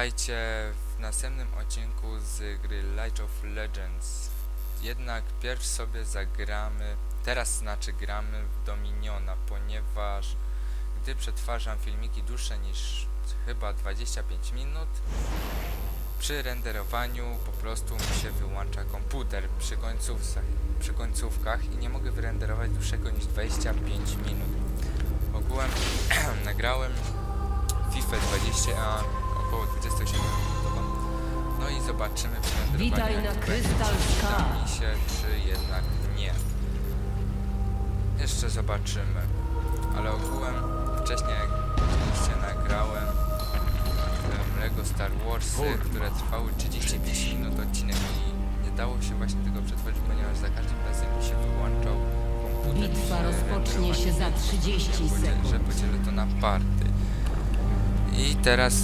Witajcie w następnym odcinku z gry Light of Legends. Jednak pierw sobie zagramy, teraz znaczy gramy w Dominiona, ponieważ gdy przetwarzam filmiki dłuższe niż chyba 25 minut, przy renderowaniu po prostu mi się wyłącza komputer przy końcówkach, przy końcówkach i nie mogę wyrenderować dłuższego niż 25 minut. Ogółem nagrałem FIFA 20, a około 27 minutową. No i zobaczymy Witaj na uda Sky. mi się, czy jednak nie. Jeszcze zobaczymy. Ale ogółem wcześniej jak oczywiście nagrałem em, Lego Star Warsy, które trwały 35 minut odcinek i nie dało się właśnie tego przetworzyć, ponieważ za każdym razem mi się wyłączał komputer. Bitwa rozpocznie się za renderowaniu. 30 Podziel- sekund. Że podzielę to na party. I teraz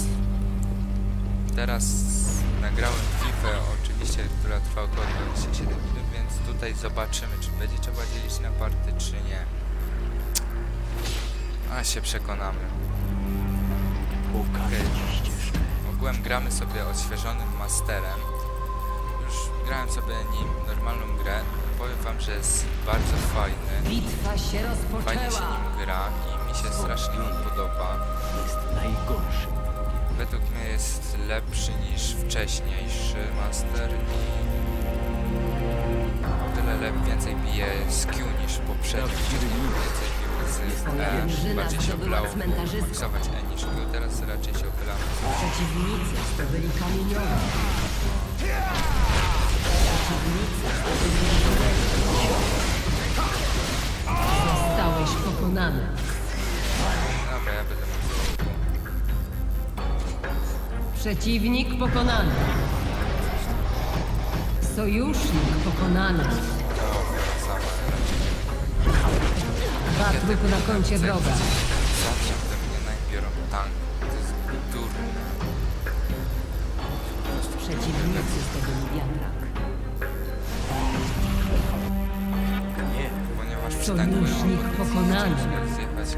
teraz nagrałem FIFA oczywiście, która trwa około 27 minut, więc tutaj zobaczymy, czy będzie trzeba dzielić na party, czy nie. A się przekonamy. Ścieżkę. Ogółem gramy sobie odświeżonym masterem. Już grałem sobie nim normalną grę. Powiem wam, że jest bardzo fajny. Bitwa się Fajnie się rozpoczęła. nim gra i mi się strasznie on podoba. Jest najgorszym wrogiem. Według mnie jest lepszy niż wcześniejszy Master i o tyle lep więcej bije z Q niż poprzedni. Wcześniej więcej bił z E, bardziej się cmentarzysko. maksować E niż Q, teraz raczej się opylam Przeciwnicy zdobyli kamieniowe. Przeciwnicy zdobyli żelazne. Zostałeś pokonany. Dobra, ja będę Przeciwnik pokonany. Sojusznik pokonany. Dwa trupy na koncie wroga. Zawsze ode mnie najbiorą tank. To jest durne. Przeciwnicy zdobyli wiatrak. Nie, Ponieważ przytankują Sojusznik pozycję, pokonany. zjechać.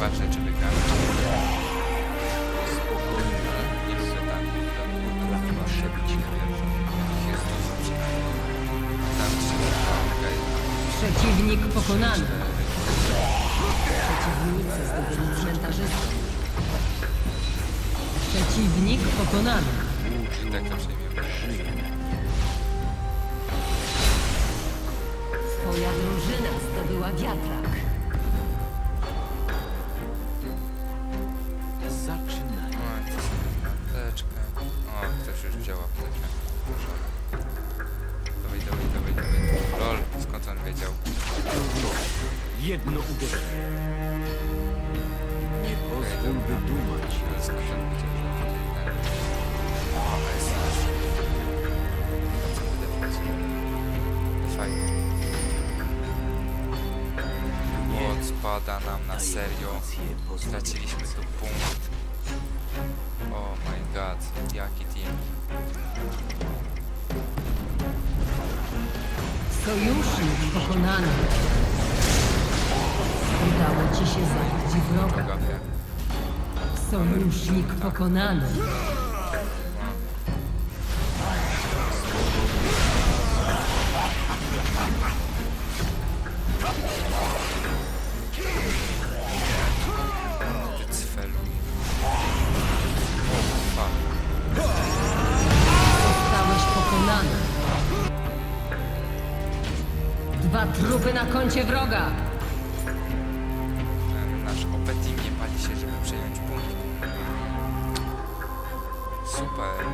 Nieważne czy wygramy. spokojnie. Nie na. Przeciwnik pokonany. Przeciwnicy zdobyli cmentarzysko. Przeciwnik pokonany. I tak to. Twoja drużyna zdobyła wiatrak. Wziął apteczkę. Dawaj, dawaj, dawaj, dawaj. Lol, skąd on wiedział? Jedno uderzenie. Nie pozwól wydumać. Skąd on wiedział, że ten... O, jest nasz. Co defensywny? Fajnie. Moc spada nam na serio. Straciliśmy tu punkt. Sojusznik pokonany. Udało ci się zabić wroga. Sojusznik pokonany. Trupy na koncie wroga. Nasz OP team nie pali się, żeby przejąć punkt. Super.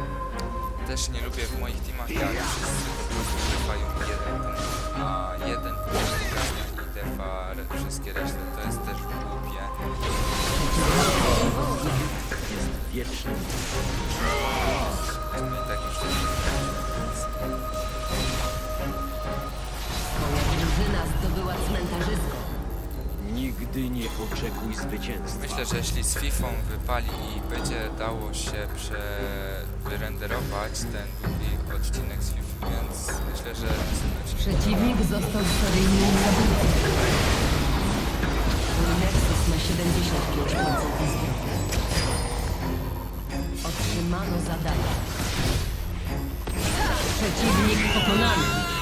Też nie lubię w moich teamach, jak wszyscy po prostu defają jeden punkt, a jeden punkt i defa wszystkie reszty. To jest też głupie. Jest wiecznym. Zdobyła cmentarzysko. Nigdy nie oczekuj zwycięstwa. Myślę, że jeśli z FIFA wypali i będzie dało się prze... wyrenderować ten długi odcinek z FIFA, więc myślę, że następny odcinek Przeciwnik został seryjnym zabójcą. Dostałeś punkty zdrowia. Otrzymano zadanie. Przeciwnik pokonany.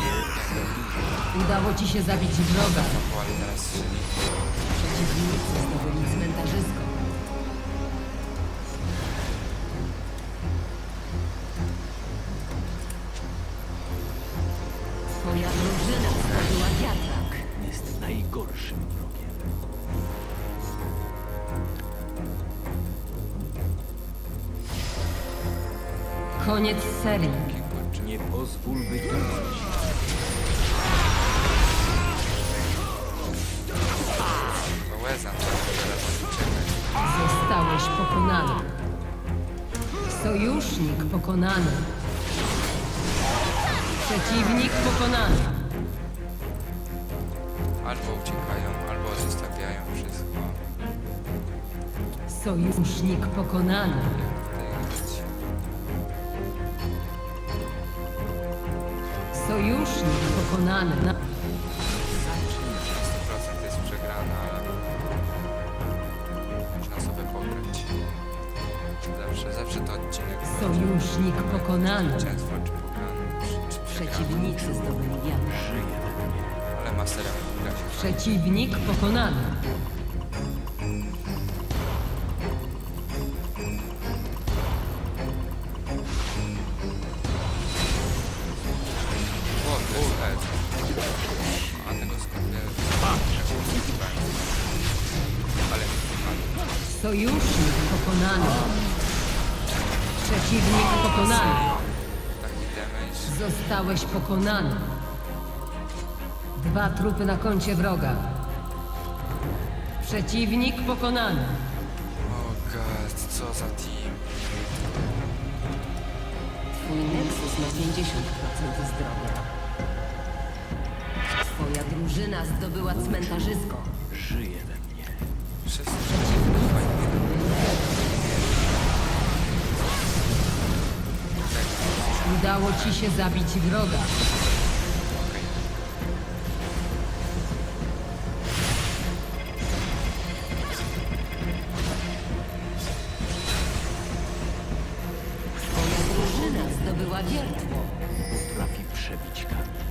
Udało ci się zabić wroga. Ale teraz strzeli. Przeciwnicy zdobyli cmentarzysko. Twoja drużyna zdobyła wiatrak. Jest najgorszym wrogiem. Koniec serii. Nie pozwól, by teraz. Zostałeś pokonany. Sojusznik pokonany. Przeciwnik pokonany. Albo uciekają, albo zostawiają wszystko. Sojusznik pokonany. Sojusznik pokonany. Pokonany. Zwycięstwo czy przegrany. Przeciwnicy zdobyli we mnie. Ale masterem grać. Przeciwnik pokonany. O, lec. A tego Ale pokonany. Sojusznik pokonany. Przeciwnik pokonany. Taki damage. Zostałeś pokonany. Dwa trupy na koncie wroga. Przeciwnik pokonany. O god, co za team. Twój Nexus ma 50% zdrowia. Twoja drużyna zdobyła cmentarzysko. Żyję we mnie. Wszyscy Udało ci się zabić wroga. Twoja drużyna zdobyła wiertło. Potrafi przebić kamień.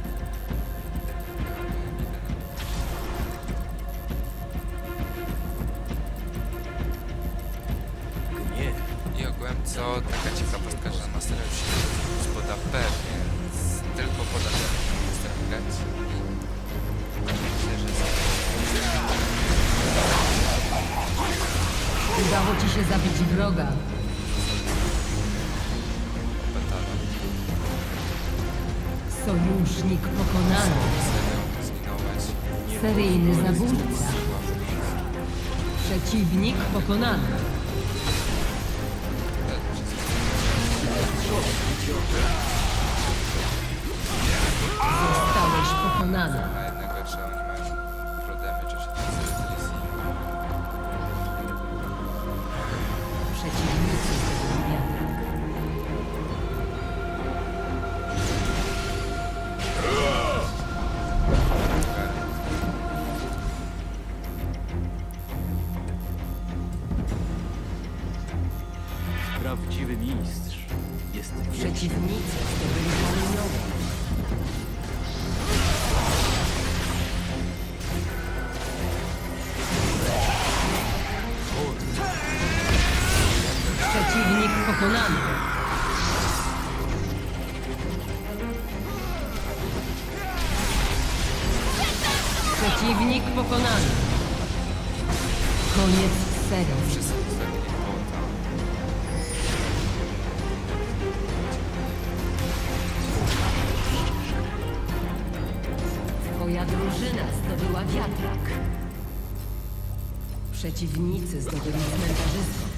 Sojusznik pokonany. Seryjny zabójca. Przeciwnik pokonany. Zostałeś pokonany. Przeciwnik pokonany. Koniec serii. Wszyscy zostawili bota. Twoja drużyna zdobyła wiatrak. Przeciwnicy zdobyli cmentarzysko.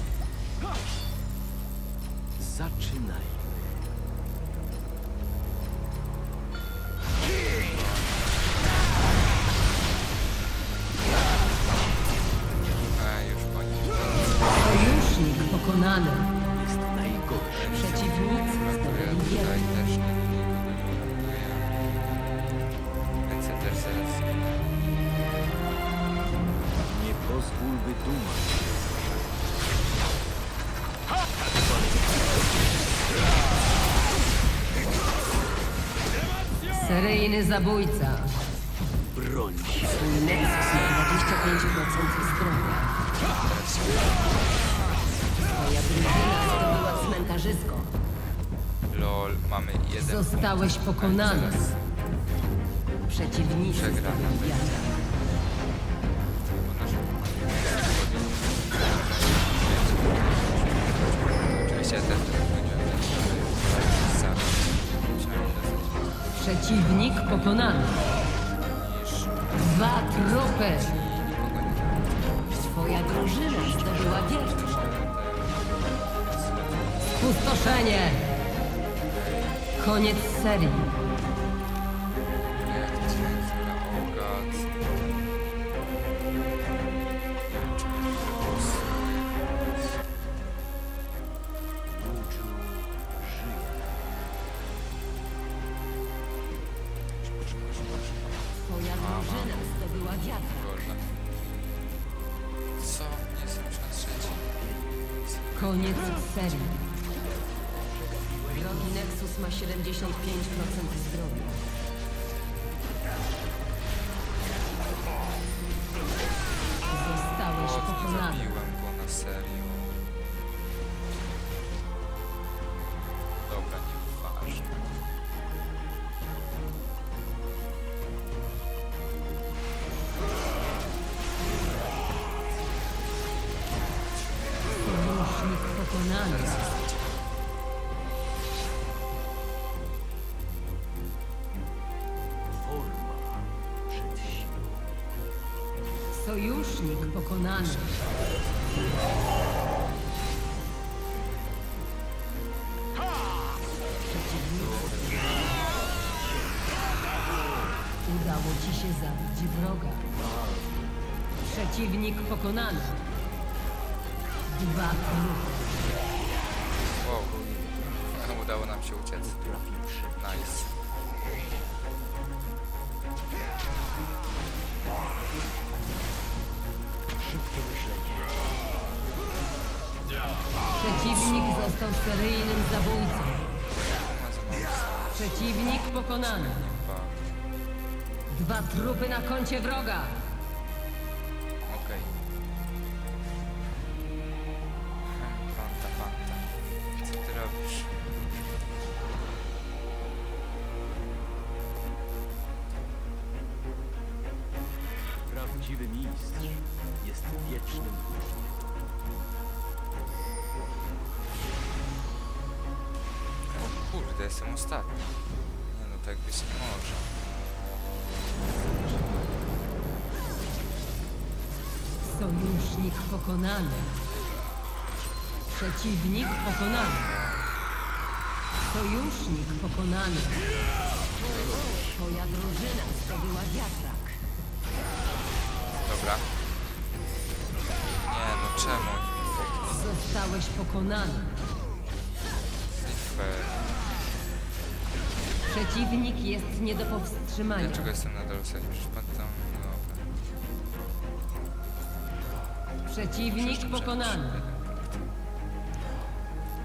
Seryjny zabójca. Broń się. Twój Nexus ma 25% zdrowia. Twoja drużyna zdobyła cmentarzysko. Lol, mamy jeden Zostałeś punkt. pokonany. Przeciwnicy zdobyli nasz- Oczywiście też Przeciwnik pokonany. Dwa da. Twoja drużyna zdobyła wiatrak. Pustoszenie. Koniec serii. Drużyna zdobyła. Golda. Co? Nie jestem już na trzeci. Koniec serii. Drogi Nexus ma 75% zdrowia. Przeciwnicy. Udało ci się zabić wroga. Przeciwnik pokonany. Dwa trupy. Wow. Udało nam się uciec. Nice. Przeciwnik został seryjnym zabójcą. Przeciwnik pokonany. Dwa trupy na koncie wroga. Okej. Wiecznym. O kurde, jestem ostatni. Nie no, tak być nie może. Sojusznik pokonany. Przeciwnik pokonany. Sojusznik pokonany. Twoja drużyna zdobyła wiatrak. Dobra. Czemu Zostałeś pokonany. fair? Przeciwnik jest nie do powstrzymania. Dlaczego jestem nadal w no Dobra. Przeciwnik pokonany.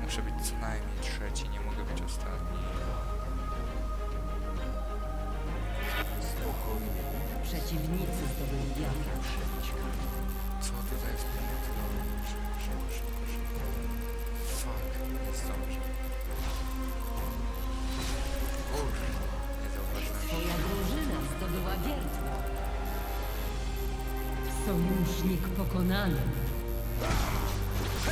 Muszę być co najmniej trzeci, nie mogę być ostatni. Spokojny Przeciwnicy zdobyli wiatrak. Tutaj jest pomocy? Szybko, szybko, szybko, szybko. Fuck, nie zdążę. Kurde, nie zauważyłem. Twoja drużyna zdobyła wiertło. Sojusznik pokonany.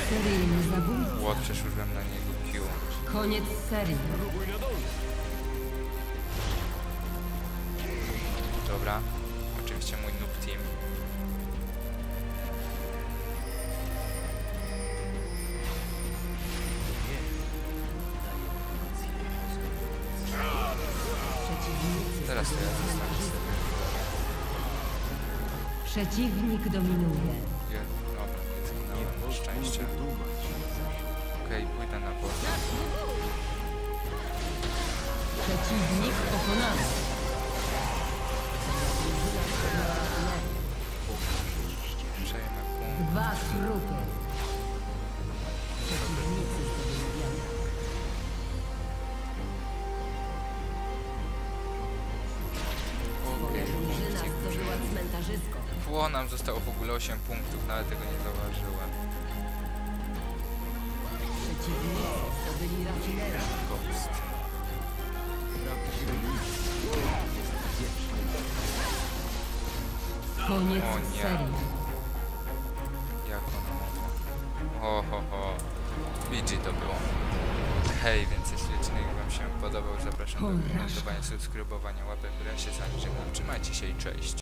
Seryjny zabójca. Łot, przeszurzyłem na niego Q. Koniec serii. Dobra. Oczywiście mój noob team. Przeciwnik dominuje. Je, dobra, nie zginąłem szczęście. Okej, pójdę na bot. Przeciwnik pokonany. Przejmę punkt. Dwa trupy. Dostał w ogóle 8 punktów, nawet tego nie zauważyłem. Przeciwnicy zdobyli rafinera. Ghost. Koniec O nie. serii. Jak ona mogła? Ho, ho, ho. BG to było. Hej, więc jeśli odcinek wam się podobał, zapraszam do komentowania, subskrybowania, łapek w górę. Się z żegnam. Trzymajcie się i cześć.